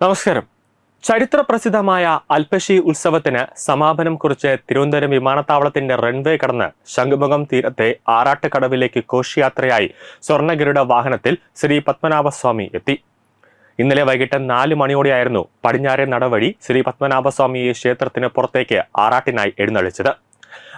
നമസ്കാരം. ചരിത്ര പ്രസിദ്ധമായ അൽപശി ഉത്സവത്തിന് സമാപനം കുറിച്ച് തിരുവനന്തപുരം വിമാനത്താവളത്തിന്റെ റൺവേ കടന്ന് ശംഖുമുഖം തീരത്തെ ആറാട്ടുകടവിലേക്ക് ഘോഷയാത്രയായി സ്വർണഗരുഡ വാഹനത്തിൽ ശ്രീ പത്മനാഭസ്വാമി എത്തി. ഇന്നലെ വൈകിട്ട് നാല് മണിയോടെയായിരുന്നു പടിഞ്ഞാറെ നടവഴി ശ്രീ പത്മനാഭസ്വാമിയെ ക്ഷേത്രത്തിന് പുറത്തേക്ക് ആറാട്ടിനായി എഴുന്നള്ളിച്ചത്.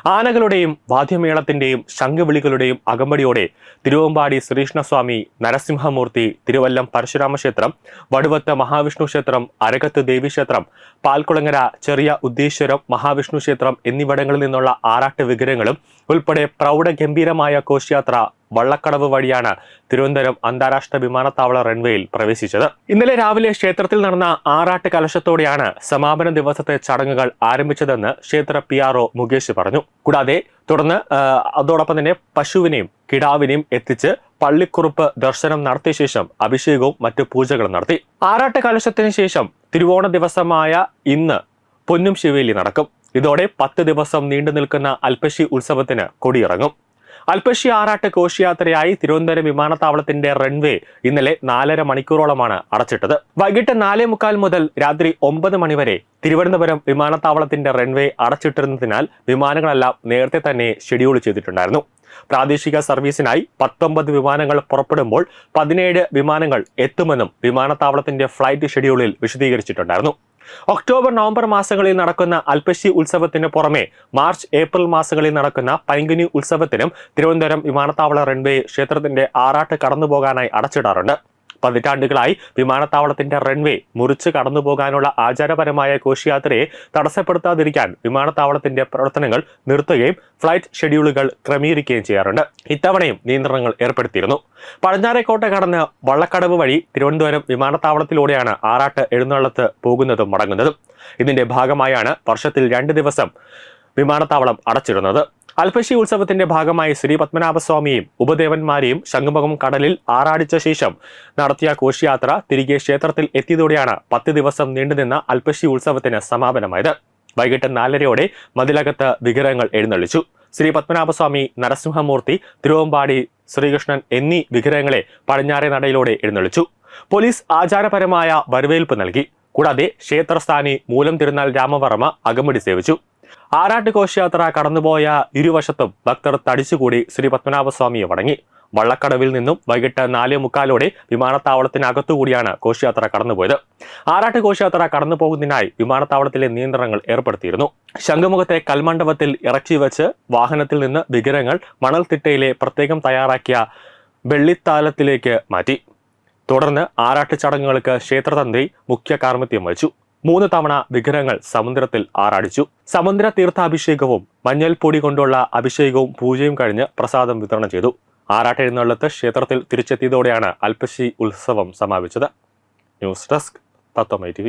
ആനകളുടെയും വാദ്യമേളത്തിന്റെയും ശംഖുവിളികളുടെയും അകമ്പടിയോടെ തിരുവമ്പാടി ശ്രീകൃഷ്ണസ്വാമി നരസിംഹമൂർത്തി തിരുവല്ലം പരശുരാമ ക്ഷേത്രം വടുവത്ത് മഹാവിഷ്ണു ക്ഷേത്രം അരകത്ത് ദേവീക്ഷേത്രം പാൽക്കുളങ്ങര ചെറിയ ഉദ്ദേശ്വരം മഹാവിഷ്ണു ക്ഷേത്രം എന്നിവിടങ്ങളിൽ നിന്നുള്ള ആറാട്ട് വിഗ്രഹങ്ങളും ഉൾപ്പെടെ പ്രൗഢഗംഭീരമായ ഘോഷയാത്ര വള്ളക്കടവ് വഴിയാണ് തിരുവനന്തപുരം അന്താരാഷ്ട്ര വിമാനത്താവള റൺവേയിൽ പ്രവേശിച്ചത്. ഇന്നലെ രാവിലെ ക്ഷേത്രത്തിൽ നടന്ന ആറാട്ട് കലശത്തോടെയാണ് സമാപന ദിവസത്തെ ചടങ്ങുകൾ ആരംഭിച്ചതെന്ന് ക്ഷേത്ര പി ആർ മുകേഷ് പറഞ്ഞു. കൂടാതെ തുടർന്ന് അതോടൊപ്പം തന്നെ പശുവിനെയും കിടാവിനെയും എത്തിച്ച് പള്ളിക്കുറുപ്പ് ദർശനം നടത്തിയ ശേഷം അഭിഷേകവും മറ്റു പൂജകളും നടത്തി. ആറാട്ട് കലശത്തിന് ശേഷം തിരുവോണ ദിവസമായ ഇന്ന് പൊന്നും ശിവേലി നടക്കും. ഇതോടെ പത്ത് ദിവസം നീണ്ടു നിൽക്കുന്ന അൽപ്പശി ഉത്സവത്തിന് കൊടിയിറങ്ങും. അൽപ്പശി ആറാട്ട് ഘോഷയാത്രയായി തിരുവനന്തപുരം വിമാനത്താവളത്തിന്റെ റൺവേ ഇന്നലെ നാലര മണിക്കൂറോളമാണ് അടച്ചിട്ടത്. വൈകിട്ട് നാലേ മുക്കാൽ മുതൽ രാത്രി ഒമ്പത് മണിവരെ തിരുവനന്തപുരം വിമാനത്താവളത്തിന്റെ റൺവേ അടച്ചിട്ടിരുന്നതിനാൽ വിമാനങ്ങളെല്ലാം നേരത്തെ തന്നെ ഷെഡ്യൂൾ ചെയ്തിട്ടുണ്ടായിരുന്നു. പ്രാദേശിക സർവീസിനായി പത്തൊമ്പത് വിമാനങ്ങൾ പുറപ്പെടുമ്പോൾ പതിനേഴ് വിമാനങ്ങൾ എത്തുമെന്നും വിമാനത്താവളത്തിന്റെ ഫ്ലൈറ്റ് ഷെഡ്യൂളിൽ വിശദീകരിച്ചിട്ടുണ്ടായിരുന്നു. ഒക്ടോബർ നവംബർ മാസങ്ങളിൽ നടക്കുന്ന അൽപശി ഉത്സവത്തിന് പുറമെ മാർച്ച് ഏപ്രിൽ മാസങ്ങളിൽ നടക്കുന്ന പൈങ്കുനി ഉത്സവത്തിനും തിരുവനന്തപുരം വിമാനത്താവള റൺവേ ക്ഷേത്രത്തിന്റെ ആറാട്ട് കടന്നുപോകാനായി അടച്ചിടാറുണ്ട്. പതിറ്റാണ്ടുകളായി വിമാനത്താവളത്തിന്റെ റൺവേ മുറിച്ച് കടന്നു പോകാനുള്ള ആചാരപരമായ ഘോഷയാത്രയെ തടസ്സപ്പെടുത്താതിരിക്കാൻ വിമാനത്താവളത്തിന്റെ പ്രവർത്തനങ്ങൾ നിർത്തുകയും ഫ്ലൈറ്റ് ഷെഡ്യൂളുകൾ ക്രമീകരിക്കുകയും ചെയ്യാറുണ്ട്. ഇത്തവണയും നിയന്ത്രണങ്ങൾ ഏർപ്പെടുത്തിയിരുന്നു. പടിഞ്ഞാറേക്കോട്ട കടന്ന് വള്ളക്കടവ് വഴി തിരുവനന്തപുരം വിമാനത്താവളത്തിലൂടെയാണ് ആറാട്ട് എഴുന്നള്ളത്ത് പോകുന്നതും മടങ്ങുന്നതും. ഇതിന്റെ ഭാഗമായാണ് വർഷത്തിൽ രണ്ട് ദിവസം വിമാനത്താവളം അടച്ചിടുന്നത് അൽപ്പശി ഉത്സവത്തിന്റെ ഭാഗമായി ശ്രീ പത്മനാഭസ്വാമിയും ഉപദേവന്മാരെയും ശംഖുമുഖം കടലിൽ ആറാടിച്ച ശേഷം നടത്തിയ ഘോഷയാത്ര തിരികെ ക്ഷേത്രത്തിൽ എത്തിയതോടെയാണ് പത്ത് ദിവസം നീണ്ടുനിന്ന അൽപശി ഉത്സവത്തിന് സമാപനമായത്. വൈകിട്ട് നാലരയോടെ മതിലകത്ത് വിഗ്രഹങ്ങൾ എഴുന്നള്ളിച്ചു. ശ്രീ പത്മനാഭസ്വാമി നരസിംഹമൂർത്തി തിരുവമ്പാടി ശ്രീകൃഷ്ണൻ എന്നീ വിഗ്രഹങ്ങളെ പടിഞ്ഞാറെ നടയിലൂടെ എഴുന്നള്ളിച്ചു. പോലീസ് ആചാരപരമായ വരവേൽപ്പ് നൽകി. കൂടാതെ ക്ഷേത്രസ്ഥാനി മൂലം തിരുനാൾ രാമവർമ്മ അകമടി സേവിച്ചു. ആറാട്ട് ഘോഷയാത്ര കടന്നുപോയ ഇരുവശത്തും ഭക്തർ തടിച്ചുകൂടി ശ്രീ പത്മനാഭസ്വാമിയെ വടങ്ങി വള്ളക്കടവിൽ നിന്നും വൈകിട്ട് നാല് മുക്കാലോടെ വിമാനത്താവളത്തിനകത്തുകൂടിയാണ് ഘോഷയാത്ര കടന്നുപോയത്. ആറാട്ട് ഘോഷയാത്ര കടന്നു പോകുന്നതിനായി വിമാനത്താവളത്തിലെ നിയന്ത്രണങ്ങൾ ഏർപ്പെടുത്തിയിരുന്നു. ശംഖുമുഖത്തെ കൽമണ്ഡപത്തിൽ ഇറക്കി വെച്ച് വാഹനത്തിൽ നിന്ന് വിഗ്രഹങ്ങൾ മണൽത്തിട്ടയിലെ പ്രത്യേകം തയ്യാറാക്കിയ വെള്ളിത്താലത്തിലേക്ക് മാറ്റി. തുടർന്ന് ആറാട്ട് ചടങ്ങുകൾക്ക് ക്ഷേത്രതന്ത്രി മുഖ്യ കാർമ്മിത്യം വഹിച്ചു. മൂന്ന് തവണ വിഗ്രഹങ്ങൾ സമുദ്രത്തിൽ ആറാടിച്ചു. സമുദ്ര തീർത്ഥാഭിഷേകവും മഞ്ഞൾപ്പൊടി കൊണ്ടുള്ള അഭിഷേകവും പൂജയും കഴിഞ്ഞ് പ്രസാദം വിതരണം ചെയ്തു. ആറാട്ട് എഴുന്നള്ളത്ത് ക്ഷേത്രത്തിൽ തിരിച്ചെത്തിയതോടെയാണ് അൽപ്പശി ഉത്സവം സമാപിച്ചത്. News desk Tatwamayi TV